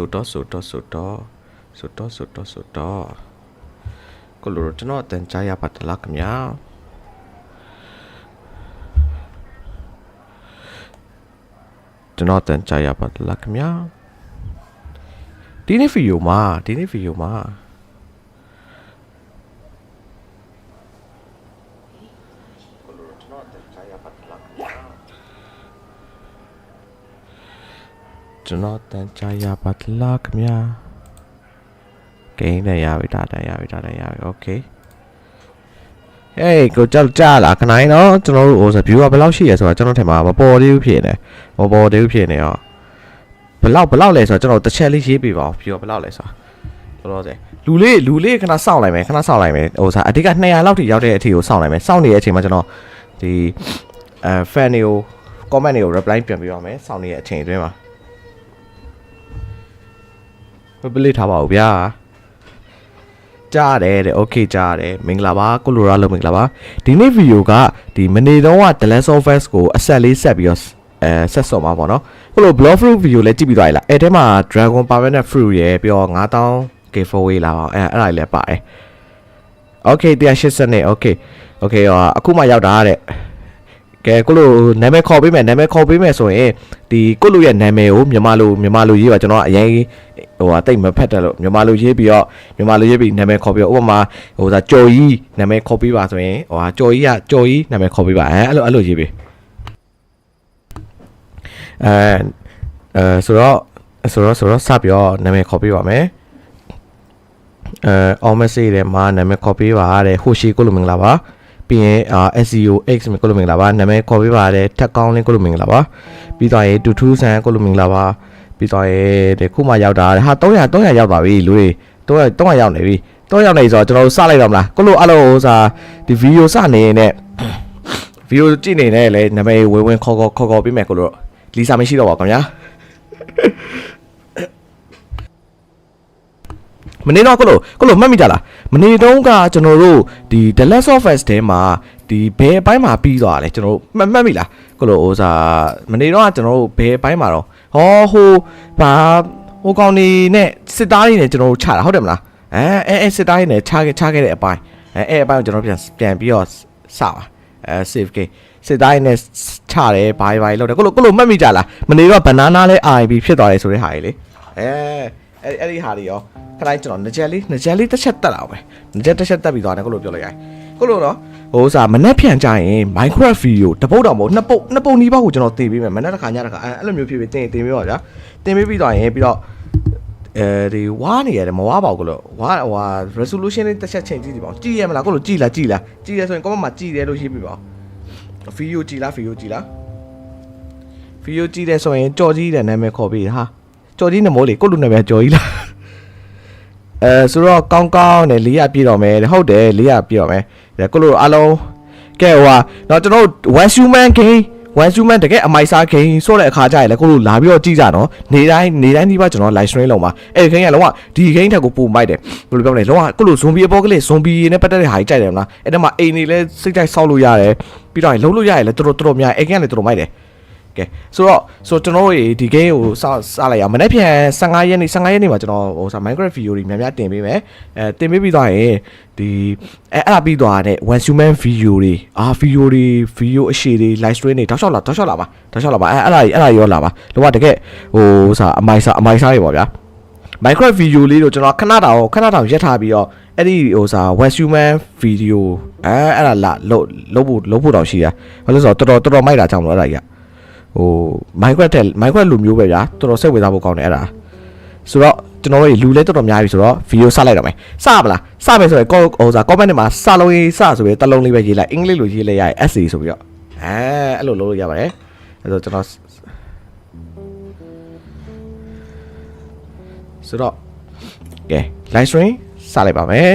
ဆိုတော့ဆိုတော့ဆိုတော့ဆိုတော့ဆိုတော့ဆိုတော့ကိုလိုကျွန်တော်အတန်ကြားရပါတလားခင်ဗျာကျွန်တော်အတန်ကြားရပါတလားခင်ဗျာဒီနေ့ဗီဒီယိုမှာဒီနေ့ဗီဒီယိုမှာကိုလိုကျွန်တော်အတန်ကြားရပါတလားခင်ဗျာ ကျွန်တော်တန်ချာရပါတလားခင်ဗျာဂိမ်းနဲ့ရပြီဒါတန်ရပြီဒါတန်ရပြီโอเคဟေးကိုကြောက်ကြလားခနိုင်နော်ကျွန်တော်တို့ဟိုဆို view ကဘယ်လောက်ရှိရဆိုတာကျွန်တော်ထင်မှာမပေါ်သေးဘူးဖြစ်နေမပေါ်သေးဘူးဖြစ်နေရောဘယ်လောက်ဘယ်လောက်လဲဆိုတော့ကျွန်တော်တစ်ချက်လေးရေးပြပါဦး view ကဘယ်လောက်လဲဆိုတာတော်တော်စေလူလေးလူလေးခဏစောင့်လိုက်မယ်ခဏစောင့်လိုက်မယ်ဟိုဆိုအဓိက200လောက်ထိရောက်တဲ့အထိကိုစောင့်လိုက်မယ်စောင့်နေတဲ့အချိန်မှာကျွန်တော်ဒီအဲ fan တွေကို comment တွေကို reply ပြန်ပေးရမယ်စောင့်နေတဲ့အချိန်အတွင်းမှာ မ ပလိထားပါဘူးဗျာကြားတယ်တဲ့ okay ကြားတယ်မင်္ဂလာပါကိုလိုရာလို့မင်္ဂလာပါဒီနေ့ဗီဒီယိုကဒီမနေတော့က The Last of Us ကိုအဆက်လေးဆက်ပြီးတော့အဲဆက်စော်မှာပေါ့နော်ကိုလို blog fruit ဗီဒီယိုလည်းကြည့်ပြီးသွားပြီလားအဲထဲမှာ Dragon Permanent Fruit ရယ်ပြီးတော့9000 giveaway လာပါအဲအဲ့ဒါလေးလည်းပါတယ် okay 180နဲ့ okay okay ဟောအခုမှရောက်တာတဲ့ ကဲကိုလိုနာမည်ခေါ်ပေးမယ်နာမည်ခေါ်ပေးမယ်ဆိုရင်ဒီကိုလိုရဲ့နာမည်ကိုမြန်မာလိုမြန်မာလိုရေးပါကျွန်တော်ကအရင်ဟိုဟာတိတ်မဖက်တယ်လို့မြန်မာလိုရေးပြီးတော့မြန်မာလိုရေးပြီးနာမည်ခေါ်ပြီးတော့ဥပမာဟိုဒါကြော်ကြီးနာမည်ခေါ်ပေးပါဆိုရင်ဟိုဟာကြော်ကြီးကကြော်ကြီးနာမည်ခေါ်ပေးပါအဲအဲ့လိုအဲ့လိုရေးပေးအဲအဲဆိုတော့ဆိုတော့ဆိုတော့စပြီးတော့နာမည်ခေါ်ပေးပါမယ်အဲအောင်မဆေးတယ်မှာနာမည်ခေါ်ပေးပါတဲ့ဟိုရှိကိုလိုမင်္ဂလာပါ ပြီးရင်အာ SEO X ကိုလိုမင်္ဂလာပါနာမည်ခေါ်ပေးပါတဲ့ထက်ကောင်းလင်းကိုလိုမင်္ဂလာပါပြီးတော့ရေတူထူးဆန်ကိုလိုမင်္ဂလာပါပြီးတော့ရေဒီခုမှရောက်တာတဲ့ဟာ300 300ရောက်ပါပြီလူတွေ300 300ရောက်နေပြီ300ရောက်နေဆိုတော့ကျွန်တော်တို့စလိုက်တော့မလားကိုလိုအဲ့လိုဟိုစာဒီဗီဒီယိုစနေနဲ့ဗီဒီယိုကြည့်နေနဲ့လေနာမည်ဝင်ဝင်ခေါ်ခေါ်ခေါ်ခေါ်ပေးမယ်ကိုလိုလီစာမရှိတော့ပါခင်ဗျာမနေ့တော့ကိုလိုကိုလိုမှတ်မိကြလား မနေ့တုန်းကကျွန်တော်တို့ဒီ The Last of Us ထဲမှာဒီဘယ်အပိုင်းမှာပြီးသွားလဲကျွန်တော်တို့မှတ်မှတ်မိလားကိုလိုဥစားမနေ့တော့ကကျွန်တော်တို့ဘယ်အပိုင်းမှာတော့ဟောဟိုဘာဟိုကောင်နေနဲ့စစ်သားတွေနဲ့ကျွန်တော်တို့ခြတာဟုတ်တယ်မလားအဲအဲအဲစစ်သားတွေနဲ့ခြားခဲ့ခြားခဲ့တဲ့အပိုင်းအဲအဲအပိုင်းကိုကျွန်တော်ပြန်ပြန်ပြီးတော့စပါအဲ save game စစ်သားတွေနဲ့ခြတယ်ဘာဘာလောက်တယ်ကိုလိုကိုလိုမှတ်မိကြလားမနေ့တော့ banana လဲ RIP ဖြစ်သွားတယ်ဆိုတဲ့ဟာကြီးလေအဲအဲ့အဲ့ဒီဟာတွေရော ခလိုက်ကျွန်တော်ငကြက်လေးငကြက်လေးတစ်ချက်တက်လာအောင်ပဲငကြက်တစ်ချက်တက်ပြီးသွားတယ်ကိုလိုပြောလိုက်ရိုင်းကိုလိုတော့ဟိုစားမနေ့ဖြန်ကြရင် Minecraft video တပုတ်တောင်မဟုတ်နှစ်ပုတ်နှစ်ပုတ်နီးပါးကိုကျွန်တော်တင်ပေးမယ်မနေ့တစ်ခါညတစ်ခါအဲအဲ့လိုမျိုးဖြစ်ပြီးတင်တင်ပေးပါဗျာတင်ပေးပြီးသွားရင်ပြီးတော့အဲဒီဝါနေရတယ်မဝါပါဘူးကိုလိုဝါဟို resolution လေးတစ်ချက်ချိန်ကြည့်ကြည့်ပါဦးကြည့်ရမလားကိုလိုကြည့်လားကြည့်လားကြည့်ရဆိုရင် comment မှာကြည့်တယ်လို့ရေးပြပါဦးဗီဒီယိုကြည့်လားဗီဒီယိုကြည့်လားဗီဒီယိုကြည့်တယ်ဆိုရင်ကြော်ကြီးတဲ့နာမည်ခေါ်ပြီးဟာကြော်ကြီးနမိုးလေကိုလူနာမည်ကြော်ကြီးလား အဲဆိုတော့ကောင်းကောင်းနဲ့၄ရပြည့်တော့မယ်တဲ့ဟုတ်တယ်၄ရပြည့်တော့မယ်ဒါကိုလိုအားလုံးကဲဟိုဟာတော့ကျွန်တော်တို့ one human game one human တကယ်အမိုက်စား game ဆိုတဲ့အခါကျရင်လည်းကိုလိုလာပြီးတော့ကြည့်ကြတော့နေတိုင်းနေတိုင်းဒီပါကျွန်တော် live stream လုပ်မှာအဲ့ဒီ game ကလုံးဝဒီ game ထက်ကိုပိုမိုက်တယ်ဘယ်လိုပြောမလဲလုံးဝကိုလို zombie apocalypse zombie နဲ့ပတ်သက်တဲ့ဟာကြီးကြိုက်တယ်မလားအဲ့ဒါမှအိမ်နေလဲစိတ်ကြိုက်ဆောက်လို့ရတယ်ပြီးတော့လုံးလို့ရတယ်လဲတော်တော်တော်များအဲ့ game ကလည်းတော်တော်မိုက်တယ် ကဲဆိုတော့ဆိုတော့ကျွန်တော်တို့ဒီ game ကိုစစလိုက်အောင်မနေ့ပြန်15ရက်နေ့15ရက်နေ့မှာကျွန်တော်ဟိုစာ Minecraft video တွေများများတင်ပေးမယ်အဲတင်ပေးပြီးသွားရင်ဒီအဲအဲ့ဒါပြီးသွားတဲ့ one human video တွေအာ video တွေ video အရှိတွေ live stream တွေတောက်လျှောက်လာတောက်လျှောက်လာပါတောက်လျှောက်လာပါအဲအဲ့ဒါကြီးအဲ့ဒါကြီးရောလာပါလောကတကယ်ဟိုစာအမိုက်စာအမိုက်စာတွေပေါ့ဗျာ Minecraft video လေးတို့ကျွန်တော်ခဏတောင်ခဏတောင်ရက်ထားပြီးတော့အဲ့ဒီဟိုစာ one human video အဲအဲ့ဒါလာလို့လို့ဖို့လို့ဖို့တောင်ရှိတာဘာလို့ဆိုတော့တော်တော်တော်တော်မိုက်တာကြောင့်လို့အဲ့ဒါကြီးက ဟို Minecraft တဲ့ Minecraft လူမျိုးပဲဗျာတော်တော်စိတ်ဝင်စားဖို့ကောင်းတယ်အဲ့ဒါဆိုတော့ကျွန်တော်တို့လူလဲတော်တော်များပြီဆိုတော့ဗီဒီယိုစလိုက်တော့မယ်စပါလားစမယ်ဆိုရင်ကောဟိုစာ comment ထဲမှာစလုံးရေးစဆိုပြီးတလုံးလေးပဲရေးလိုက်အင်္ဂလိပ်လိုရေးလိုက်ရရင် essay ဆိုပြီးတော့အဲအဲ့လိုလုပ်လို့ရပါတယ်အဲ့တော့ကျွန်တော်ဆိုတော့ကဲ live stream စလိုက်ပါမယ်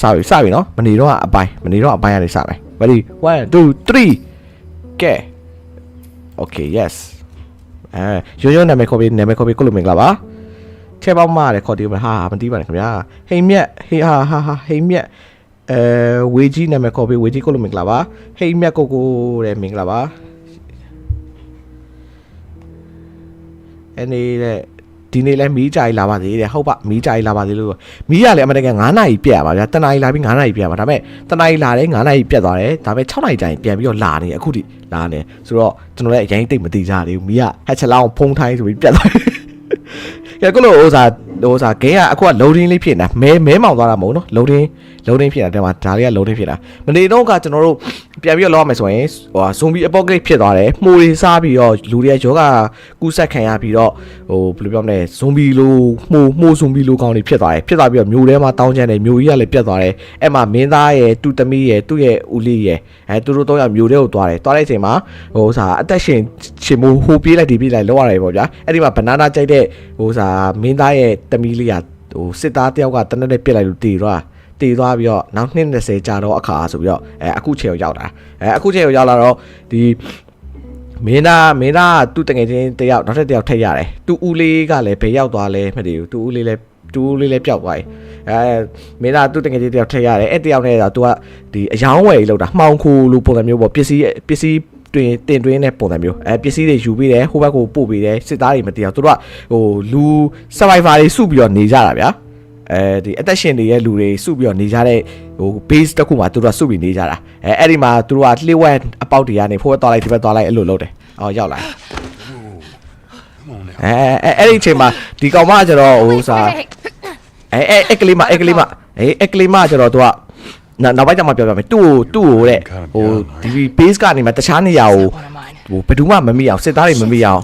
စပြီစပြီနော်မနေတော့အပိုင်းမနေတော့အပိုင်းကနေစမယ် ready 1 2 3ကဲ okay yes အဲရိုးရိုးနာမည်ခေါ်ပြီးနာမည်ခေါ်ပြီးကိုလိုမင်္ဂလာပါခဲပေါက်မတယ်ခေါ်တီးမဟာမတီးပါနဲ့ခင်ဗျာဟိမ်မြက်ဟေးဟာဟာဟာဟိမ်မြက်အဲဝေကြီးနာမည်ခေါ်ပြီးဝေကြီးကိုလိုမင်္ဂလာပါဟိမ်မြက်ကိုကိုတဲ့မင်္ဂလာပါအနေတဲ့ ဒီနေ့လဲမီးကြိုင်လာပါသေးတယ်ဟုတ်ပါမီးကြိုင်လာပါသေးလို့မီးကလည်းအမှန်တကယ်9နာရီပြတ်ရပါဗျာတနာရီလာပြီး9နာရီပြတ်ရပါဒါပေမဲ့တနာရီလာတယ်9နာရီပြတ်သွားတယ်ဒါပေမဲ့6နာရီကျရင်ပြန်ပြီးတော့လာနေအခုထိလာနေဆိုတော့ကျွန်တော်လည်းအရင်တိတ်မသိကြသေးဘူးမီးကဟက်ချက်လောင်းဖုံးထိုင်းဆိုပြီးပြတ်သွားတယ်ကဲကိုလိုဥစား ဥစားဂိမ်းကအခုက loading လေးဖြစ်နေတာမဲမဲမောင်သွားတာမဟုတ်နော် loading loading ဖြစ်တာတဲ့မှာဒါလေးက loading ဖြစ်တာမနေတော့ကကျွန်တော်တို့ပြန်ပြီးတော့လောက်ရမယ်ဆိုရင်ဟို zombie apocalypse ဖြစ်သွားတယ်မှုတွေစားပြီးတော့လူတွေယောဂကူးဆက်ခံရပြီးတော့ဟိုဘယ်လိုပြောမလဲ zombie လိုမှုမှု zombie လိုကောင်းတွေဖြစ်သွားတယ်ဖြစ်သွားပြီးတော့မျိုးထဲမှာတောင်းချမ်းတယ်မျိုးကြီးကလည်းပြတ်သွားတယ်အဲ့မှာမင်းသားရဲ့တူသမီးရဲ့သူ့ရဲ့ဦးလေးရဲ့အဲသူတို့တော့ရမျိုးထဲကိုသွားတယ်သွားတဲ့အချိန်မှာဟိုဥစားအသက်ရှင်ရှင်မိုးဟိုပြေးလိုက်ဒီပြေးလိုက်လောက်ရတယ်ပေါ့ဗျာအဲ့ဒီမှာ banana ကြိုက်တဲ့ဟိုဥစားမင်းသားရဲ့သမီးလေးကဟိုစစ်သားတယောက်ကတနက်နဲ့ပြစ်လိုက်လို့တည်သွားတည်သွားပြီးတော့နောက်နှစ်20ကြာတော့အခါဆိုပြီးတော့အဲအခုချိန်ကိုရောက်တာအဲအခုချိန်ကိုရောက်လာတော့ဒီမင်းသားမင်းသားကသူ့တငယ်ချင်းတယောက်နောက်ထပ်တယောက်ထည့်ရတယ်သူ့ဦးလေးကလည်းဘယ်ရောက်သွားလဲမသိဘူးသူ့ဦးလေးလည်းသူ့ဦးလေးလည်းပျောက်သွားပြီအဲမင်းသားသူ့တငယ်ချင်းတယောက်ထည့်ရတယ်အဲ့တယောက်နဲ့တော့ तू ကဒီအယောင်းဝယ်ကြီးလောက်တာမှောင်ခိုလိုပုံစံမျိုးပေါ့ပစ္စည်းပစ္စည်း တွင်တင်တွင်းတဲ့ပုံစံမျိုးအဲပစ္စည်းတွေယူပြီးတယ်ဟိုဘက်ကိုပို့ပြီးတယ်စစ်သားတွေမတရားသူတို့ကဟိုလူ survivor တွေစုပြီးတော့နေကြတာဗျာအဲဒီအသက်ရှင်နေတဲ့လူတွေစုပြီးတော့နေကြတဲ့ဟို base တစ်ခုမှာသူတို့ကစုပြီးနေကြတာအဲအဲ့ဒီမှာသူတို့ကလှိဝက်အပေါက်တွေကနေဖိုးဘက်သွားလိုက်ဒီဘက်သွားလိုက်အဲ့လိုလုပ်တယ်အော်ရောက်လာအဲအဲအဲ့ဒီအချိန်မှာဒီကောင်မကကျတော့ဟိုစာအဲအဲအဲ့ကလေးမအဲ့ကလေးမအေးအဲ့ကလေးမကျတော့သူက နောက်နောက်ပိုင်းကျမှပြောပြမယ်သူ့ကိုသူ့ကိုတဲ့ဟိုဒီ base ကနေမှတခြားနေရာကို One of mine. ဟိုဘယ်သူမှမမိအောင်စစ်သားတွေမမိအောင်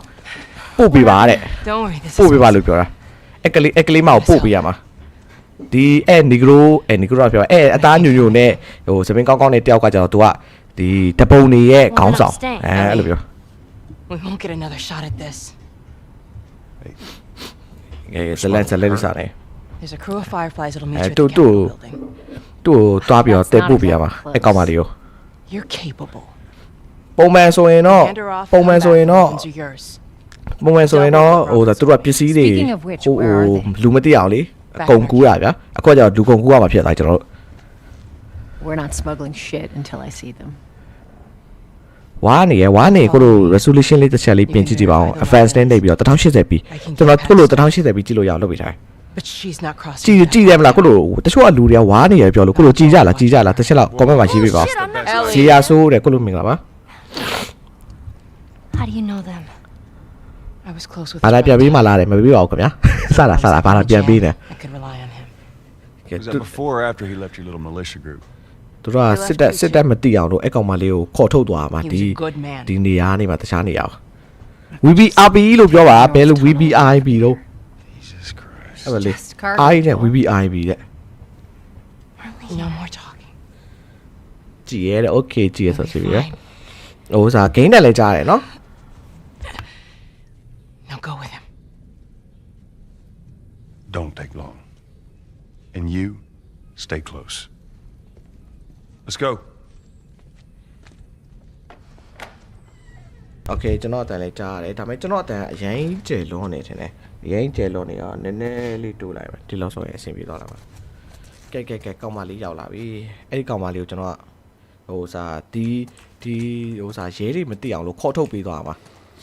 ပို့ပေးပါတဲ့ Don't worry, this ပို့ is ပေးပါလို့ပြောတာအဲ့ကလေးအဲ့ကလေးမကိုပို့ပေးရမှာဒီအဲ့နီဂရိုအဲ့နီဂရိုကပြောအဲ့အသားညူညူနဲ့ဟိုစပင်းကောင်းကောင်းနဲ့တယောက်ကကျတော့သူကဒီတပုံနေရဲ့ခေါင်းဆောင်အဲအဲ့လိုပြော We won't get another shot at this. အဲဇလန်ဇလန်စားနေ There's a crew of fireflies that'll meet Eh, you at tu- the Capitol tu- building. သူ့ကိုတွားပြီးတော့တက်ပို့ပေးရမှာအဲ့ကောင်မလေးကို You're capable. ပုံမှန်ဆိုရင်တော့ Hand her off. ပုံမှန် come ဆို back, ရင် the တော့ weapons are yours. ပုံမှန်ဆိုရင်တော့ဟိုဒါသူတို့ကပစ္စည်းတွေ Speaking of which, ဟို where are ဟို they? လူမသိအောင်လေ Back အကုန်ကူးတာဗျာအခုကကျတော့လူကုန်ကူးရမှာဖြစ်သွားကျွန်တော်တို့ We're not smuggling shit until I see them. ဝါနေရဝါနေကိုလို resolution လေးတစ်ချက်လေးပြင်ကြည့်ကြည့်ပါအောင် advance နဲ့နေပြီးတော့ 1080p ကျွန်တော်ကိုလို 1080p ကြည့်လို့ရအောင်လုပ်ပေးထားတယ် But she's not crossing. ကြည့်ကြည့်တယ်မလားကိုလိုတချို့ကလူတွေကဝါနေရပြောလို့ကိုလိုကြည်ကြလားကြည်ကြလားတစ်ချက်လောက် comment မှာရေးပေးပါ Shit, I'm not. Ellie. ဂျီယာဆိုးတဲ့ကိုလိုမင်္ဂလာပါ How do you know them? I was close with ဘာလာ the ပြန်ပေး Raptor. မှလားတယ်မပေးပါဘူးခင်ဗျာစတာစတာဘာလာ If I ပြန်ပေးနေ jam, I could rely on him. Was that before or after he left your little militia group? သူတို့ကစစ်တက်စစ်တက်မတိအောင်လို့အဲ့ကောင်မလေးကိုခေါ်ထုတ်သွားမှာ He ဒီ was a good man. ဒီနေရာနေမှာတခြားနေရာပါ VBRB လို့ပြောပါဘယ်လို VBIB လို့ Jesus It's Emily. just garbage. I nè, quý vị ai bị đấy? No more talking. Chị ấy ok, chị ấy sợ We'll be chị ấy. fine. Ủa nó? Now go with him. Don't take long. And you, stay close. Let's go. Ok, cho nó tại lại trả lại. Tại mấy cho nó tại dãy trẻ luôn này thế. အတန်အရင်ကျယ်လွန်နေတယ်နဲ့အရင်ကျယ်လွန်နေတော့နည်းနည်းလေးတိုးလိုက်ပါဒီလောက်ဆိုရင်အဆင်ပြေသွားတာပါကဲကဲကဲကောင်မလေးရောက်လာပြီအဲ့ဒီကောင်မလေးကိုကျွန်တော်ကဟိုစားဒီဒီဟိုစားရဲတွေမသိအောင်လို့ခေါ်ထုတ်ပေးသွားမှာ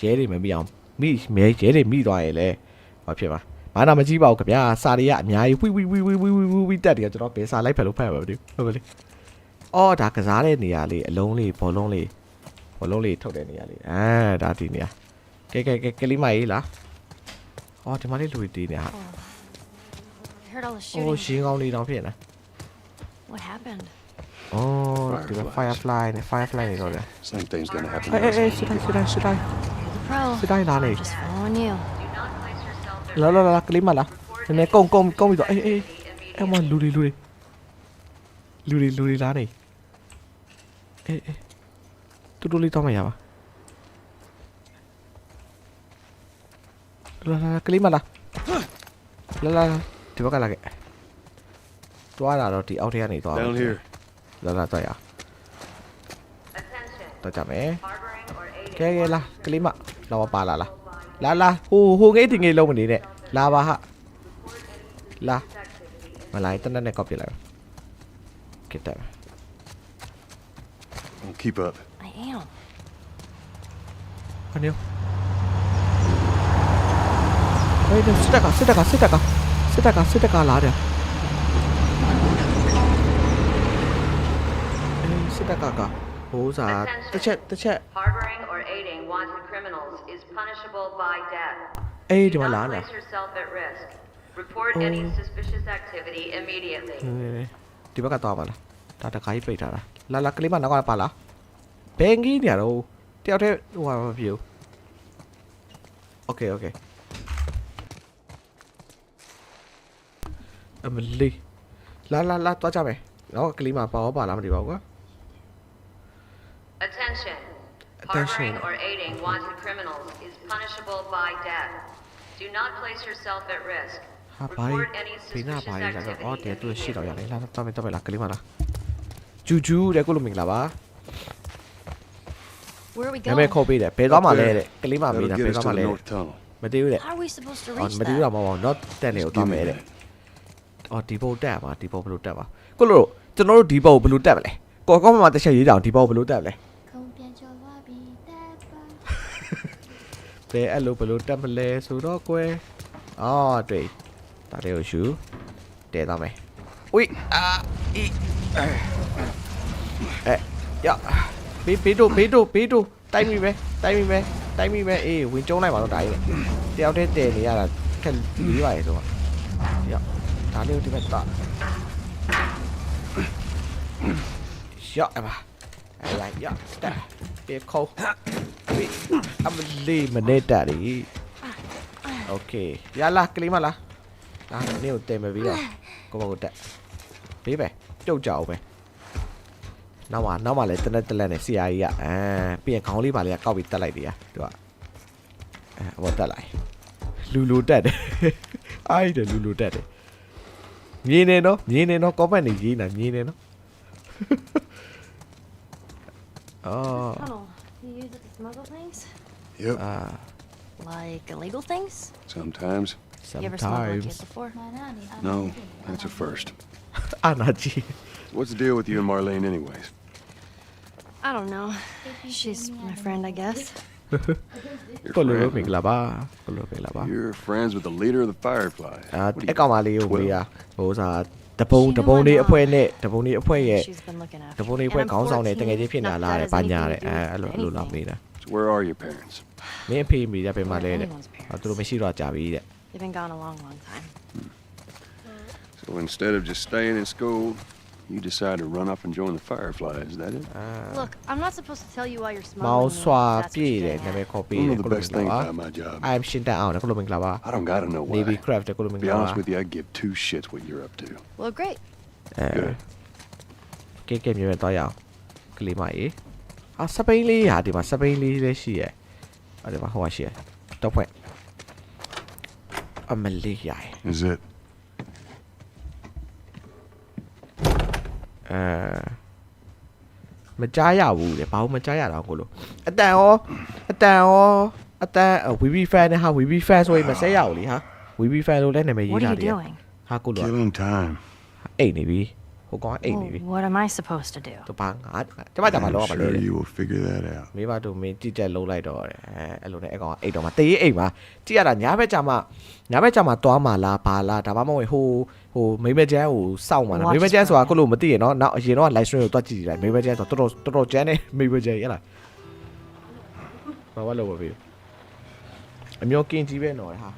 ရဲတွေမမိအောင်မိမဲရဲတွေမိသွားရင်လည်းဘာဖြစ်မှာဘာနာမကြည့်ပါဘူးခင်ဗျာစာတွေကအများကြီးဝီဝီဝီဝီဝီဝီဝီဝီတက်တယ်ကျွန်တော်ဘယ်စာလိုက်ဖက်လို့ဖက်မှာမသိဘူးဟုတ်ပါလေအော်ဒါကစားတဲ့နေရာလေးအလုံးလေးဘောလုံးလေးဘောလုံးလေးထုတ်တဲ့နေရာလေးအာဒါဒီနေရာကဲကဲကဲကလေးမကြီးလား อ๋อဒီမှာနေလူတွေတည်နေဟာ heard all the โอ้ shooting. ရှင်းကောင်းလေးတောင်ဖြစ်နေ What happened? อ๋อဒီမှာ firefly နဲ့ firefly တွေတော့လေ Same thing's gonna happen. เอ้ย to เอ้ย us. สุดได้สุดได้สุดได้ You're the pro. Should I not I'm eat? just following you. แล้วแล้วแล้วกลิ้มมาละเนเน่ก้มก้มก้มอีกต่อเอ้ยเอ้ยเอ้ยมาลูดิลูดิลูดิลูดิร้านนี่เอ้ยเอ้ยตุ๊ดตุ๊ดလေးတောင်းမရပါ လာလာကလေးမလားလာလာဒီဘက်ကလာခဲ့တွားလာတော့ဒီအောက်ထဲကနေတွား Down here. လာလာတော့ရတော့ကြမယ်ကဲကဲလာကလေးမလာပါလာလာလာလာဟိုဟိုငေးတင်ငေးလုံးမနေနဲ့လာပါဟာလာမလိုက်တနက်နဲ့ကောက်ပြလိုက်ကဲတယ် Don't keep up. I am. ခဏဟေးစစ်တပ်ကစစ်တပ်ကစစ်တပ်ကစစ်တပ် ကစစ်တပ်ကလာတယ်အေးစစ်တပ်ကကဟိုးစားတစ်ချက်တစ်ချက် Harboring or aiding wanted criminals is punishable by death. အေး Do ဒီမှာလာ not နေ place yourself at risk. Report any Oh. suspicious activity immediately. ဒီဘက်ကသွားပါလားဒါတခါကြီးပိတ်ထားတာလာလာကလေးမနောက်က အမလီလာလာလာသွားကြမယ်နောက်ကလေးမပါတော့ပါလားမသိပါဘူးကွာ Attention. Attention. Harboring or aiding wanted criminals is punishable by death. Do not place yourself at risk. ဟာဘာကြီး Report any ဘေးနာ suspicious ဘာကြီးလာတော့အော်တဲ activity သူရှိတော့ရ immediately. လေလာတော့မယ်တော့မယ်လားကလေးမလားဂျူဂျူတဲ့ကိုလိုမင်္ဂလာပါ Where are we နာမည် going? ခေါ်ပေးတယ်ဘယ်သွားမှလဲတဲ့ကလေးမမေး That'll တာ get ဘယ် us သွား to မှ the လဲ north tunnel. မသိဘူးတဲ့ How are we supposed to အော် reach မသိဘူးတော့ that? မဟုတ်ဘူး not တက်နေကို Just သွား give မယ် me တဲ့ that. အော်ဒီဘုတ်တက်ပါဒီဘုတ်ဘယ်လိုတက်ပါကိုလို့ကျွန်တော်တို့ဒီဘုတ်ဘယ်လိုတက်မလဲကော်ကော့မမတစ်ချက်ရေးကြအောင်ဒီဘုတ်ဘယ်လိုတက်မလဲခုံပြန်ကျော်သွားပြီတက်ပါဘယ်အဲ့လိုဘယ်လိုတက်မလဲဆိုတော့ကွယ်အော်တွေ့ဒါလေးကိုရှူတဲသွားမယ်ဝိအာအီအဲရဘေးဘေးတို့ဘေးတို့ဘေးတို့တိုက်မိပဲတိုက်မိပဲတိုက်မိပဲအေးဝင်ကျုံးလိုက်ပါတော့ဒါကြီးလေတယောက်တည်းတဲနေရတာခက်လေးပါရေဆိုတော့ရ ဒါလေးကိုဒီဘက်တော့ရအမအဲ့ရရတက်ပြေခေါ်ဝိအမလေးမနေတာရီโอเคရလာကလေးမလားဒါနေကိုတဲမပြီးတော့ကိုဘကိုတက်ဘေးပဲပြုတ်ကြအောင်ပဲ နောက်မှနောက်မှလည်းတနက်တလက်နဲ့ CRE ကအဲပြီးရင်ခေါင်းလေးပါလေးကကောက်ပြီးတက်လိုက်တယ်သူကအဲဘောတက်လိုက်လူလူတက်တယ်အိုက်တယ်လူလူတက်တယ် မြင်းနေနော်မြင်းနေနော် comment နေရေးနေမြင်းနေနော်အော် Tunnel. You use it to smuggle things? Yep. အာ Like illegal things? Sometimes. You ever smuggled a kid sometimes before? No, that's a first. အာနာကြီး What's the deal with you and Marlene, anyways? I don't know. She's my friend, I guess. Your ကိုလိုလို friend? မင်္ဂလာပါကိုလိုမင်္ဂလာပါ You're friends with the leader of the Fireflies. အာ What are အ you, ကောင်မလေးကို 12? မေးရဟိုစားတပုံ She တ knew ပုံ my လေး mom. အဖွဲနဲ့တပုံလေးအဖွဲရဲ့ She's been looking after တပုံ me. လေး And ဖွဲ I'm ခေါင်းဆောင်တဲ့တကယ်ချင်းဖြစ် 14. နေ Not လား that တဲ့ has ဘာညာ anything တဲ့ to do အဲ with အဲ့လိုအဲ့လိုလာ anything. မေးတာ So where are your parents? မင်းအဖေမိတဲ့ပြင်မှာလဲတဲ့ Anyone's parents. ဟာသူတို့မရှိတော့ကြပြီတဲ့ They've been gone a long, long time. So instead of just staying in school, you decide to run up and join the Fireflies, is that it? Look, I'm not supposed to tell you why you're မောင် smuggling. ဆွာ me, if that's what ပြည့် you're တယ် getting နာမည် at. ခေါ် I ပေးတယ် don't know the ကိုလိုမ best င်္ဂ thing လာပါ about my job. I am ရှင်းတက်အောင်ကိုလိုမင်္ဂလာပါ I don't gotta know why. Navy craft ကိုလိုမင်္ဂ To be လာပါ honest with you, I give two shits what you're up to. Well, great. အဲ Good. ကဲကဲမြေမြေတော့ရအောင်ကလေးမကြီးအာစပိန်လေးဟာဒီမှာစပိန်လေးလည်းရှိရဲ့အဲ့ဒီမှာဟိုကရှိရဲ့တော့ဖွင့်အမလေးရိုင် Is it? အဲမကြားရဘူးလေဘာလို့မကြားရတာကိုလို့အတန်ရောအတန်ရောအတန် VB fan နဲ့ဟာ VB fan ဆိုရင်မဆက်ရဘူးလေဟာ VB fan လို့လည်းနာမည်ရေး What ထား are တယ် you doing? ဟာကိုလို့ Killing time. အိတ်နေပြီ ဟိုကောင်ကအိတ်နေ Well, ပြီ what am I supposed to do? သူဘာငါကျမကျမလောကမလဲ sure you will figure that out. မိဘတို့မင်းကြည့်ချက်လုံးလိုက်တော့တယ်အဲအဲ့လိုနဲ့အကောင်ကအိတ်တော့မှာတေးအိတ်မှာကြည့်ရတာညာဘက်ကြမှာညာဘက်ကြမှာသွားမှာလားဘာလားဒါမှမဟုတ်ဟိုဟိုမိမကျန်းကိုစောင့်မှာလားမိမကျန်းဆိုတာကိုလို့မသိရနော်နောက်အရင်တော့ live stream ကိုတွက်ကြည့်ကြည့်လိုက်မိမကျန်းဆိုတော့တော်တော်တော်တော်ကျန်းနေမိမကျန်းရလားဘာဝလို့ပဲပြီအမျိုးကင်းကြီးပဲနော်ဟာ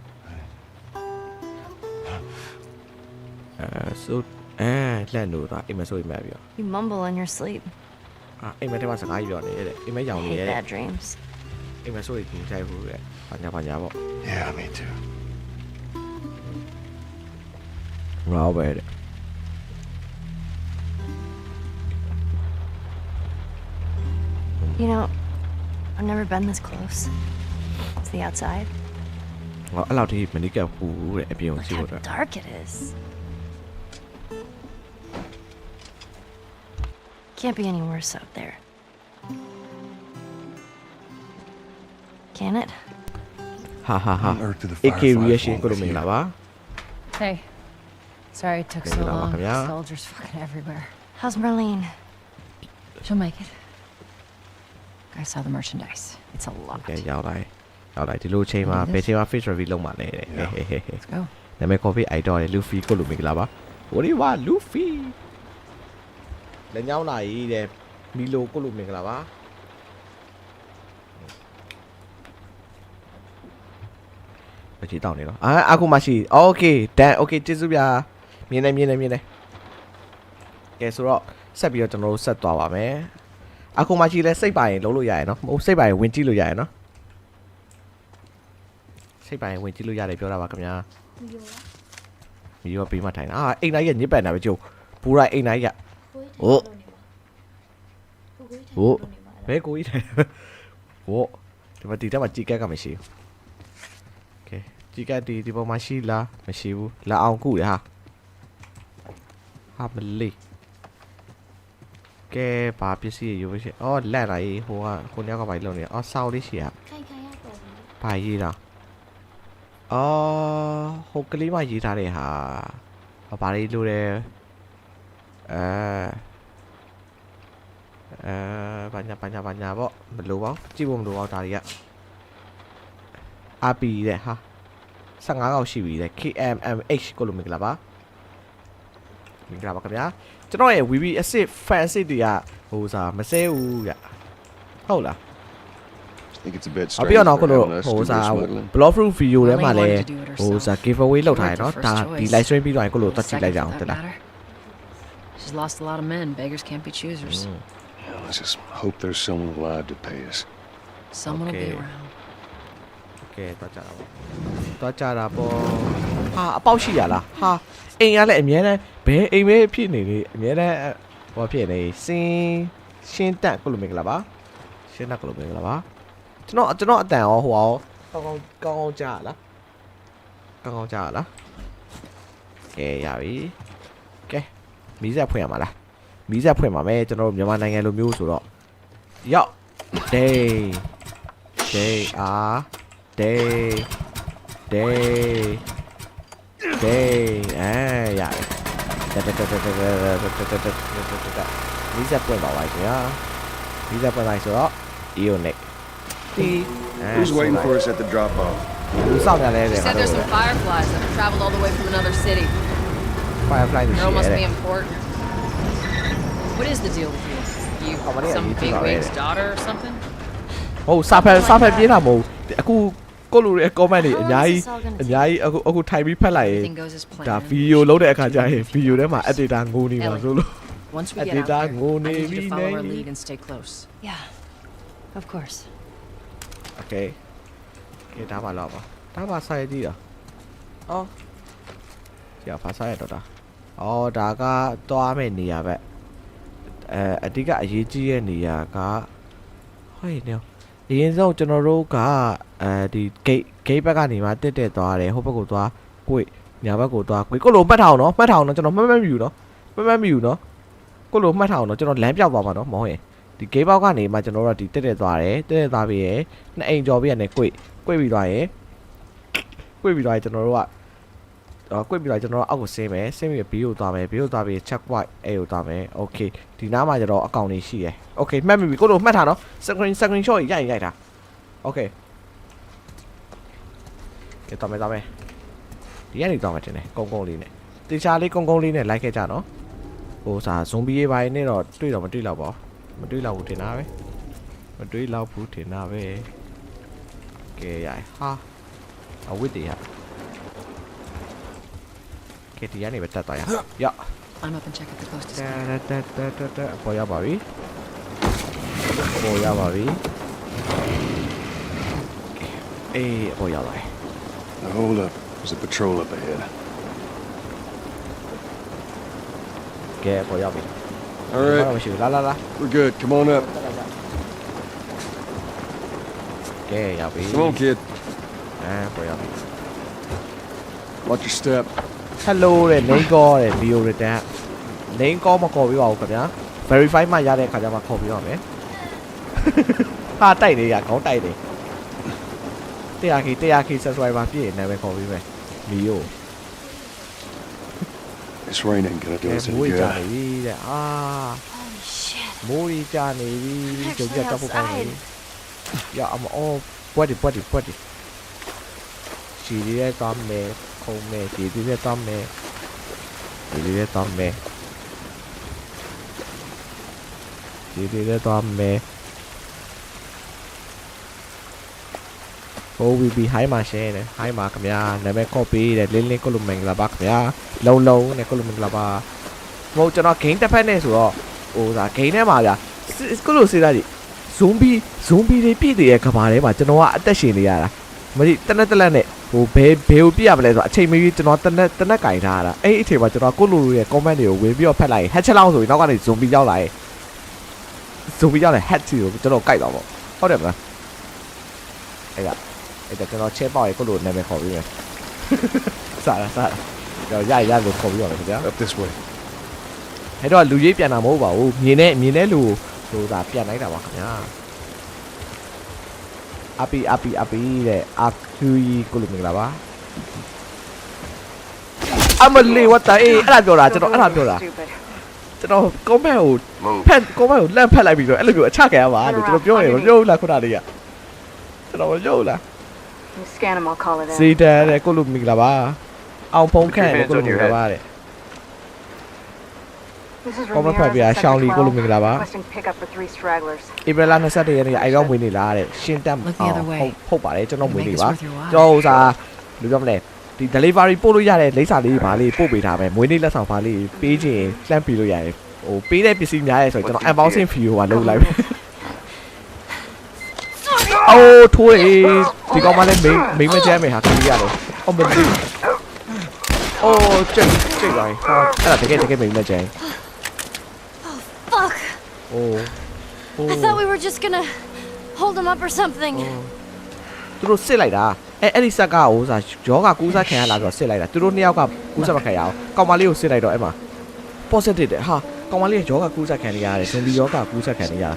အဲဆို အဲလက်လို့တော့အိမ်မဆိုအိမ်မပြော You mumble in your sleep. အာအိမ်မထဲမှာစကားပြောနေတယ်အိမ်မရောင် I နေရ hate တဲ့ bad dreams. အိမ်မဆိုရင်ကြိုက်ဘူးတဲ့ဘာညာဘာညာပေါ့ Yeah, me too. ငါပဲတဲ့ You know, I've never been this close. It's the outside. ငါအဲ့လောက်ထိမနိကပ်ဘူးတဲ့အပြင်ကို Look ကြည့် how ဖို့အတွက် dark it is. Can't be any worse out there. Can it? ဟာဟာဟာ On Earth to the AK Fireflies reaction won't ကိုလိုမ with င်္ဂလာ you. ပါ Hey. Sorry it took so long. Yeah. Soldiers fucking everywhere. How's Marlene? She'll make it. I saw the merchandise. It's a lot. ကဲရောက်လာ ဟုတ်လားဒီလိုချိန်မှာဘယ်ချိန်မှာ face review လုပ်မှာလဲတဲ့ဟဲ့ဟဲ့ဟဲ့ဟဲ့ Let's go. နာမည် coffee idol လေ Luffy ကိုလိုမင်္ဂလာပါ။ What do you want Luffy လက်ညောင်းလာကြီးတဲ့မီလိုကိုလိုမင်္ဂလာပါ။အကြည့်တောင်းနေတော့အာအခုမှရှိ Okay done Okay ကျေးဇူးဗျာမြင်နေမြင်နေမြင်နေကဲဆိုတော့ဆက်ပြီးတော့ကျွန်တော်တို့ဆက်သွားပါမယ်။အခုမှရှိလဲစိတ်ပါရင်လုံးလို့ရရနော်။မဟုတ်စိတ်ပါရင်ဝင်ကြည့်လို့ရရနော်။စိတ်ပါရင်ဝင်ကြည့်လို့ရတယ်ပြောတာပါခင်ဗျာ။有啊，မီရောပေးမှထိုင်တာအာအိမ်တိုင်းရညစ်ပတ်နေတာပဲကျုပ်ပူရိုက်အိမ်တိုင်းရ โอ้โอ้ဘဲကိုကြီးထိုင်ဝော့ဒီမှာဒီတက်မှာជីကက်ကမရှိဘူးโอเคជីကက်ဒီဒီပေါ်မှာရှိလားမရှိဘူးလာအောင်ကုရဟာဟာမလေးကဲဘာပစ္စည်းရိုးရှေ့အော်လက်လာရေးဟိုကကိုညောက်ကဘာလုပ်နေလဲအော်စောင်းလေးရှေ့อ่ะခိုင်ခိုင်ရပေါ်ပြီဘာရေးတာအော်ဟိုကလေးမရေးထားတဲ့ဟာဘာလေးလို့လဲ အဲအဲဘာညာဘာညာဘာညာပေါ့မလို့ပါဘူးကြည့်ဖို့မလို့ပါဘူးဒါတွေက RP တဲ့ဟာ15កောက်ရှိပြီတဲ့ KMMH ကိုလိုမင်္ဂလာပါမင်္ဂလာပါခင်ဗျာကျွန်တော်ရဲ့ VB Asset Fan Asset တွေကဟိုစားမစဲဘူးဗျဟုတ်လား I think it's a bit အ strange ပြောတော့ for ခုလို Ellis ဟို to be စား smuggling. blog proof video ထဲမှာ Well, လဲ he wanted to do it ဟို herself. စား giveaway လုပ်ထားရနော် You weren't ဒါ the first ဒီ choice. live stream ပြီးတော့ရင်ကိုလို The တက်ကြည့် second လိုက်ကြ for အောင် that တက်လား matter. She's lost a lot of men. Beggars can't be choosers. Yeah, let's just hope there's someone alive to pay us. Someone will Okay. be around. ကဲတော့ကြတာပေါ့တော့ကြတာပေါ့ဟာအပေါက်ရှိရလားဟာအိမ်ကလည်းအမြဲတမ်းဘယ်အိမ်ပဲဖြစ်နေလေအမြဲတမ်းဟိုဖြစ်နေစင်းရှင်းတက်ကိုလိုမင်္ဂလာပါရှင်းတက်ကိုလိုမင်္ဂလာပါကျွန်တော်ကျွန်တော်အတန်ရောဟိုရောကောင်းကောင်းကောင်းကောင်းကြားရလားကောင်းကောင်းကြားရလားကဲရပြီကဲ မီးဆက်ဖွင့်ရမှာလားမီးဆက်ဖွင့်ပါမယ်ကျွန်တော်တို့မြန်မာနိုင်ငံလိုမျိုးဆိုတော့ရောက် day day ah day day day အဲရတယ်တက်တက်တက်တက်တက်တက်တက်တက်တက်တက်တက်မီးဆက်ပွင့်ပါပါခင်ဗျာမီးဆက်ပွင့်လိုက်ဆိုတော့ Eonic တီ Who's waiting for us at the drop off? ဘူးစောင့်ရလဲတဲ့ She said there's some fireflies that have traveled all the way from another city. Firefly နေရှိ Girl must ရဲ be important. What is the deal with you? You Oh, what are some you big doing wig's already? daughter or something? ဟုတ်စာဖက်စာဖက်ပြေးတာမဟုတ်အခုကိုလူရဲ့ comment တွေအများကြီး How long is this all gonna အများကြီးအခုအခုထိုင်ပြီးဖက်လိုက်ရင် Everything goes as ဒါ planned. ဗီဒီယိုလုံးတဲ့အခါကျရင်ဗီဒီယိုထဲမှာ editor ငိုနေမှာဆိုလို့ Once we I get did out that, there, go I need you Navy, to follow our Navy. lead and stay close. Yeah, of course. okay ကဲဒါပါတော့ပါဒါပါဆိုင်ကြည့်တာအော်ကြာဖာဆိုင်ရတော့တာ အော်ဒါကသွားမဲ့နေရာပဲအဲအတိကအရေးကြီးတဲ့နေရာကဟဲ့နေအရင်ဆုံးကျွန်တော်တို့ကအဲဒီ gate gate ဘက်ကနေမှတက်တက်သွားတယ်ဟိုဘက်ကိုသွားကိုညာဘက်ကိုသွားကိုကိုလိုမှတ်ထားအောင်နော်မှတ်ထားအောင်နော်ကျွန်တော်မှတ်မှတ်မယူနော်မှတ်မှတ်မယူနော်ကိုလိုမှတ်ထားအောင်နော်ကျွန်တော်လမ်းပြောက်သွားမှာနော်မဟုတ်ရင်ဒီ gate ဘောက်ကနေမှကျွန်တော်တို့ကဒီတက်တက်သွားတယ်တက်တက်သွားပြီးရယ်နှစ်အိမ်ကျော်ပြီးရတယ်ကိုကိုပြီးသွားရယ်ကိုပြီးသွားရယ်ကျွန်တော်တို့က အော်ကိုပြီးသွားကျွန်တော်တို့အောက်ကိုဆင်းမယ်ဆင်းပြီးဘေးကိုသွားမယ်ဘေးကိုသွားပြီး check point အဲကိုသွားမယ် okay ဒီနားမှာကျတော့အကောင့်လေးရှိရယ် okay မှတ်မိပြီကိုလိုမှတ်ထားနော် screen screen shot ရိုက်ရင်ရိုက်တာ okay ကဲတော့မယ်တော့မယ်ဒီကနေတော့မယ်တင်တယ်ကုန်းကုန်းလေးနဲ့တေချာလေးကုန်းကုန်းလေးနဲ့လိုက်ခဲ့ကြနော်ဟိုစာဇွန်ဘီရေးပိုင်းနဲ့တော့တွေ့တော့မတွေ့တော့ပါဘူးမတွေ့တော့ဘူးတင်တာပဲမတွေ့တော့ဘူးတင်တာပဲကဲရိုက်ဟာအဝစ်တည်းရ Ketijä nivettää taja. yeah. I'm up and check at the closest. Poja baví. Poja baví. Ei, poja lai. Now hold up. There's a patrol up ahead. Que poja baví. All right. La, la, la. We're good. Come on up. Okay, I'll be. Come on, kid. Ah, boy, I'll be. Watch your step. ฮัลโหลเรนนี่ก็เรนวิวเลยนนะฮะนี่ก็มาขอวิวเอาပါဦးခင်ဗျာ verify มาရတဲ့အခါကျမှခေါ်ပြီးပါမယ်ဟာတိုက်နေရခေါင်းတိုက်နေ100 k 100 k subscriber ပြည့်နေပဲခေါ်ပြီးမယ်မီ It's raining gonna do us in good အာမိုးရီကြနေပြီကြုံကြတော့ပေါ့ပါရအောင်အော်ပွက်ဒီပွက်ဒီပွက်ဒီစီရဲသွားမယ် ခုံမယ်ဒီဒီရဲသွားမယ်ဒီဒီရဲသွားမယ်ဒီဒီရဲသွားမယ်ဟိုဝီဘီဟိုင်းမှာရှင်းတယ်ဟိုင်းမှာခင်ဗျာနာမည် copy တဲ့လင်းလင်းကိုလိုမင်္ဂလာပါခင်ဗျာလုံလုံနဲ့ကိုလိုမင်္ဂလာပါမဟုတ်ကျွန်တော် game တစ်ဖက်နဲ့ဆိုတော့ဟိုဒါ game ထဲမှာဗျာကိုလိုစေးသားကြီးဇွန်ဘီဇွန်ဘီတွေပြည့်တည်ရဲ့ကဘာထဲမှာကျွန်တော်ကအသက်ရှင်နေရတာမကြည့်တနက်တလက်နဲ့ ဟိုဘဲဘဲကိုပြရမလဲဆိုတော့အချိန်မီကျွန်တော်တနက်တနက်ကင်ထားတာအဲ့ဒီအချိန်မှာကျွန်တော်ကိုလိုလိုရဲ့ comment တွေကိုဝင်ပြီးတော့ဖတ်လိုက်ရင် head ချက်လောက်ဆိုရင်နောက်ကနေဇွန်ဘီရောက်လာရင်ဇွန်ဘီရောက်လာ head ချီကိုကျွန်တော်ကြိုက်တော့ပေါ့ဟုတ်တယ်မလားအဲ့ဒါအဲ့ဒါကျွန်တော်ချက်ပေါက်ရေကိုလိုနာမည်ခေါ်ပြီးမယ်စားလားစားလားကျွန်တော်ရရလို့ခေါ်ပြီးပါမယ်ခင်ဗျာ Up this way. အဲ့တော့လူကြီးပြန်တာမဟုတ်ပါဘူးမြင်နဲ့မြင်နဲ့လူကိုဟိုဒါပြန်လိုက်တာပါခင်ဗျာ အပီအပီအပီတဲ့အာကျူကြီးကိုလိုမင်္ဂလာပါအမလီဝတ်တာအေးအဲ့ဒါပြောတာကျွန်တော်အဲ့ဒါပြောတာကျွန်တော် comment ကို Move. ဖက် comment ကိုလန့်ဖက်လိုက်ပြီးတော့အဲ့လိုမျိုးအချခဲ့ရပါလို့ကျွန်တော်ပြောရင်မပြောဘူးလားခုနလေးကကျွန်တော်မပြောဘူးလား You scan them, I'll call it in. စီတန်တဲ့ကိုလိုမင်္ဂလာပါအောင်ဖုံးခန့်တဲ့ကိုလိုမင်္ဂလာပါတဲ့ This is Comment Ramirez, ဖတ်ပြ Sector ရှောင်းလီကိုလိုမင်္ဂလာပါ Requesting pickup for three stragglers. ဧပြီလ21ရက်နေ့ကအိုင်ရောင်းဝင်နေလားတဲ့ရှင်းတက် Look the other way. ဟုတ်ဟုတ်ပါတယ်ကျွန်တော်ဝင် Make နေ this ပါ worth your while. ကျွန်တော်ဥစားလူပြောမလဲဒီ delivery ပို့လို့ရတဲ့လိပ်စာလေးပါလေးပို့ပေးထားမယ်မွေးနေ့လက်ဆောင်ပါလေးပေးခြင်းလှမ်းပေးလို့ရတယ်ဟိုပေးတဲ့ပစ္စည်းများရဲဆိုရင်ကျွန်တော် unboxing fee ဟိုကလုပ်လိုက်မယ်အိုးထိုးရေဒီကောင်မလေးမိန်မိန်မကျမ်းမယ်ဟာခကြီးရတယ်အော်မသိအိုးကျိတ်ကျိတ်ပါဟာအဲ့ဒါတကယ်တကယ်မိန်မကျမ်း Fuck! အိုးအိုး I thought we were just gonna hold him up or something. သူတို့စစ်လိုက်တာအဲအဲ့ဒီဆက်ကဟိုစားယောဂကူးစားခံရလာဆိုတော့စစ်လိုက်တာသူတို့နှစ်ယောက်ကကူးစားမခံရအောင်ကောင်မလေးကိုစစ်လိုက်တော့အဲ့မှာ positive တဲ့ဟာကောင်မလေးကယောဂကူးစားခံနေရတယ်ဇွန်ဘီယောဂကူးစားခံနေရတာ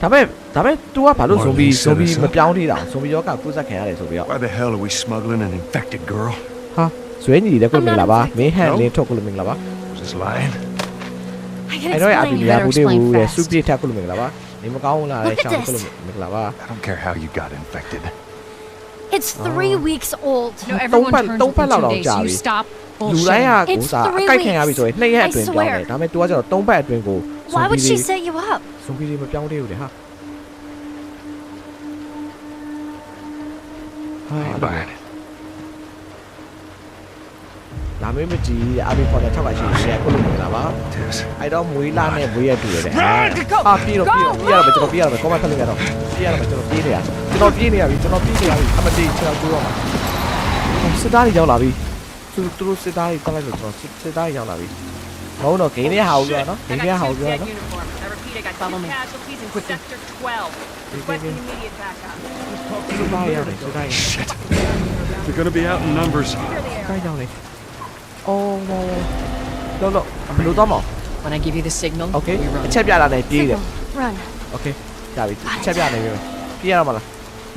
ဒါပေမဲ့ဒါပေမဲ့ तू ကဘာလို့ဇွန်ဘီ Marley ဇွန်ဘီ set us up. မပြောင်းသေးတာဇွန်ဘီယောဂကူးစားခံရတယ်ဆိုပြီးတော့ Why the hell are we smuggling an infected girl? ဟာဇွဲညီတဲ့ကိုမင်္ဂလာပါ I'm not မင်းဟန် No. လင်းထုတ်ကိုမင်္ဂလာပါ Just lying. I can အဲ့တော့အပီ explain. မရဘူးတဲ့ Better ဘူးတဲ့ explain စု fast. ပြည့်ထက်ကိုမင်္ဂလာပါနေမကောင်းဘူးလားတဲ့ Look at ရှောင်းကို this. မင်္ဂလာပါ I don't care how you got infected. It's three weeks old. No, everyone pat- turns don't pat within two lao days. dao You jia stop လူတိုင်း bullshitting. ကကို It's စား three အကိုက်ခံရပြီဆိုရင်နှစ်ရက် I အတွင်းပြောင်းတယ် swear. ဒါပေမဲ့ तू ကကျတော့၃ပတ်အတွင်းကို Why would she ဇွန်ဘီ set you up? ဇွန်ဘီတွေမပြောင်းသေးဘူးလေဟာ I လာမေးမကြည့်အဘိခေါ်တဲ့6ကရှိတယ်ကိုလိုမင်္ဂလာပါ Tess. အဲ့တော့မွေးလာနဲ့မွေးရတူရတယ်ဟာပြေးတော့ပြေးတော့ပြေးရတော့ကျွန်တော်ပြေးရတော့ကောမဖက်လိုက်ရတော့ပြေးရတော့ကျွန်တော်ပြေးနေရကျွန်တော်ပြေးနေရပြီကျွန်တော်ပြေးနေရပြီအမတေးကျွန်တော်ပြေးတော့မှာစစ်သားတွေရောက်လာပြီသူသူတို့စစ်သားတွေတက်လိုက်လို့ကျွန်တော်စစ်သားတွေရောက်လာပြီမဟုတ်တော့ဂိမ်းထဲဟာဦးပြောနော်ဂိမ်းထဲဟာဦးပြောနော် Follow me. Quickly. စစ်သားတွေရောက်တယ်စစ်သားတွေ Shit. They're gonna be out in numbers. ကိုင်းကြောင်လေအော်လောလောဘယ်လိုတော့မ When I give you the signal, Okay we run. အချက်ပြတာနဲ့ပြေးတယ် Signal. Run. Okay ရပြီအချက်ပြနေပြီပြေးရတော့မလား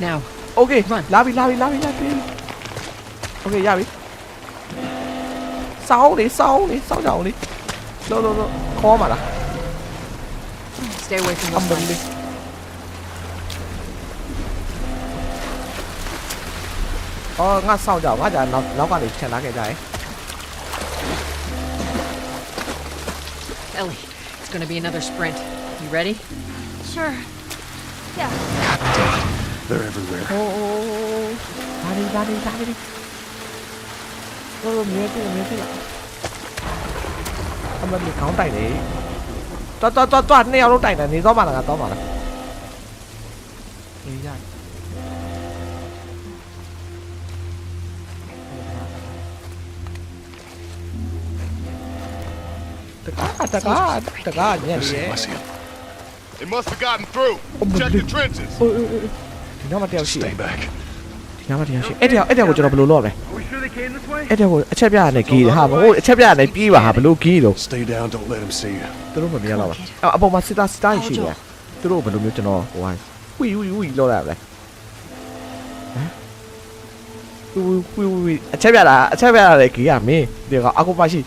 Now, Okay Run. လာပြီလာပြီလာပြီလာပြီ Okay ရပြီစောင်းလေစောင်းလေစောင်းကြအောင်လေလောလောလောခေါ်ပါလား stay away from အ those မလီ lights. အော်ငါစောင်းကြအောင်ငါကြာနောက် Ellie, it's gonna be another sprint. You ready? Sure. Yeah. They're everywhere. ဟိုးလာပြီလာပြီလာပြီလောလောမြဲပြီမြဲပြီအမလီခေါင်းတိုင်နေတော်တော်တော်တော်နှစ်ယောက်လုံးတို တယ်နေတော့မှလားငါတော့မှလားအေးရတကားတကားတကားညက် Listen, ရဲ့ listen. They must have gotten through. Check the trenches. အိုးအိုးအိုးဒီနောက်မှတယောက်ရှိတယ် Stay back. ဒီနောက်မှတယောက်ရှိအဲ့တယောက်အဲ့တယောက်ကိုကျွန်တော်ဘယ်လိုလုပ်လဲအဲ့တယောက်ကိုအချက်ပြရနဲ့ဂီးတယ်ဟာမဟုတ်အချက်ပြရနဲ့ပြေးပါဟာဘယ်လိုဂီးလို့ Stay down. Don't let them see you. သူတို့မမြင်တော့ပါအဲ့အပေါ်မှာစစ်သားစစ်သားရှိတယ်သူတို့ဘယ်လိုမျိုးကျွန်တော်ဟိုဝီဝီဝီလောက်ရလဲဟမ်ဝီဝီဝီအချက်ပြတာအချက်ပြရတဲ့ဂီးကမင်းဒီကအကူပါရှိ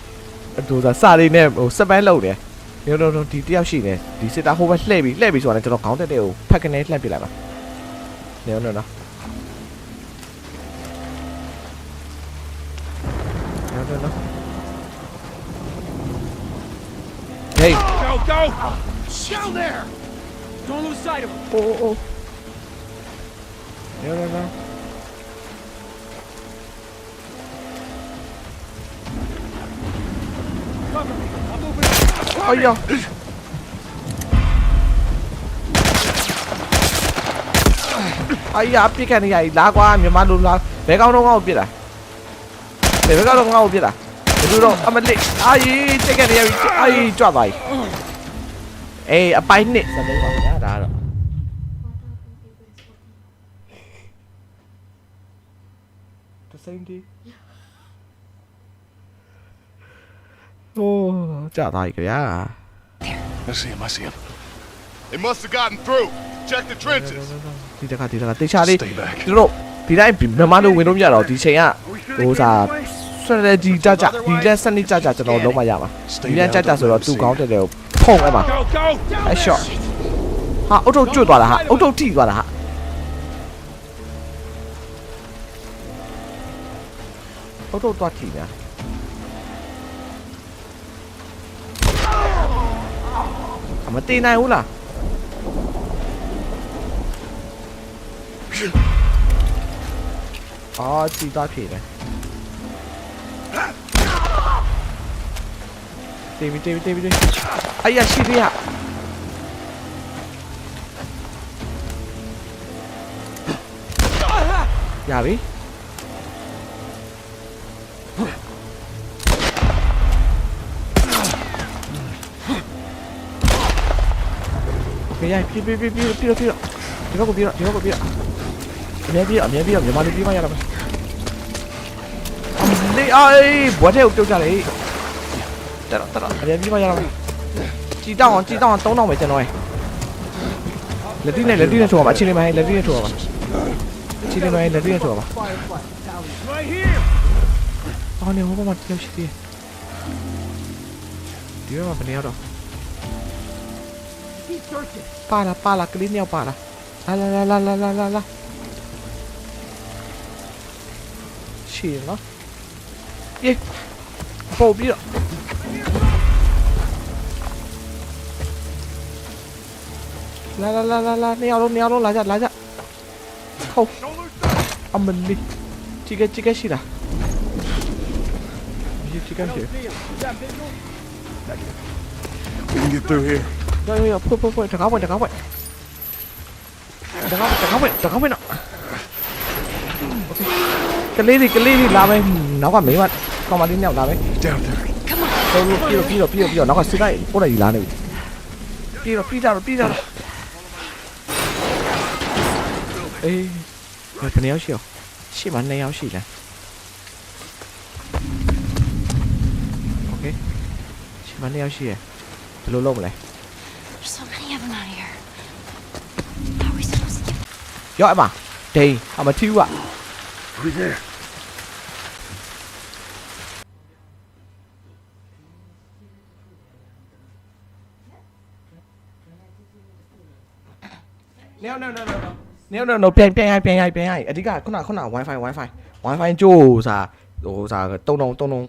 အတူသာစာလေးနဲ့ဟိုစပန်းလုံးတယ်ညတော့တော့ဒီတယောက်ရှိနေဒီစစ်တာဟိုဘက်လှည့်ပြီးလှည့်ပြီးဆိုတာလည်းကျွန်တော်ခေါင်းတက်တဲ့ကိုဖက်ကနေလှည့်ပြလိုက်ပါညတော့နော်ညတော့နော် Hey Go, go! Down there! Don't lose sight of him. အိုးအိုးညတော့နော် 哎呀！哎呀，别看你呀，拉瓜，你妈都拉，别搞弄我别了，别别搞弄我别了，别弄弄，阿妈你，阿姨，别看你呀，阿姨抓吧，哎，阿白你，咱们往家打了。The same day. အာကြီးကြွသွားပြီအေးအပိုင်းနှစ်စတဲ့ပါဗျာဒါတော့တစိမ့်ဒီโอ้ကြသွားပြီခင်ဗျာ I see him, I see him. They must have gotten through. Check the trenches. ဒီတခါဒီတခါတေချာလေး Stay back. သူတို့ဒီတိုင်းမြန်မာလူဝင်လို့မရတော့ဒီချိန်ကဟိုစား strategy ကြကြဒီလက်စနစ်ကြကြကျွန်တော်လုံးမရပါဒီလက်ကြကြဆိုတော့သူ့ကောင်းတဲ့တဲ့ကိုဖုံအဲ့မှာ Go, go! အ shot ဟာအုတ်ထုတ်ကျွတ်သွားတာဟာအုတ်ထုတ်ထိသွားတာဟာအုတ်ထုတ်သွားထိညာ မတေးနိုင်ဘူးလားအော်ကြည်သွားဖြေတယ်တေးပြီတေးပြီတေးပြီတေးပြီ哎呀，ရှိသေးရရပြီ ရပြီပြီပြီပြီပြီပြီဒီဘက်ကိုပြီတော့ဒီဘက်ကိုပြီတော့အမြဲပြီအမြဲပြီတော့မြန်မာလူပြီးမှရတော့မယ်အမလေးအေးဘွားတဲ့ကိုပြုတ်ကြလေတက်တော့တက်တော့အမြဲပြီးမှရတော့မယ်ကြည်တောင်းအောင်ကြည်တောင်းအောင်3000ပဲကျွန်တော်ရဲ့လက်တိနဲ့လက်တိနဲ့ထိုးပါအချင်းလေးမိုင်းလက်တိနဲ့ထိုးပါအချင်းလေးမိုင်းလက်တိနဲ့ထိုးပါ Right here! အော်နေဟိုဘက်မှာတယောက်ရှိသေးတယ်ဒီဘက်မှာဘယ်နေရောက်တော့ Para, para, Clineo, para. La, la, la, la, la, la, la. Chila. Ih. Eh, Pô, bira. La, la, la, la, la. Neo luôn, neo luôn, lá ra, lá ra. Không. Ông mình đi. Chị cái, chị cái gì nào? Chị cái gì? We can get through here. Thôi bây giờ thôi thôi thôi, thằng góc rồi thằng góc rồi Thằng góc thằng góc rồi thằng góc rồi nọ. Cái ly gì cái ly gì làm đây, Nó còn mấy bạn. Còn mà đi nèo làm đấy. Thôi luôn kia rồi kia rồi kia rồi nó còn sức đấy Cô này gì làm này. Kia rồi kia rồi kia rồi. Ê Rồi cái này chiều Chị bán này áo chỉ này. Ok. Chị bán này áo chỉ này. Lâu lâu này. Joj ma. Dang, I'm a two up. Over there. No, no, no, no, no. Nếu no, no, play, play, play, play. အဓိကခုနခုန Wi-Fi Wi-Fi Wi-Fi ကြိုးစာဟိုစာတုံတုံတုံတုံ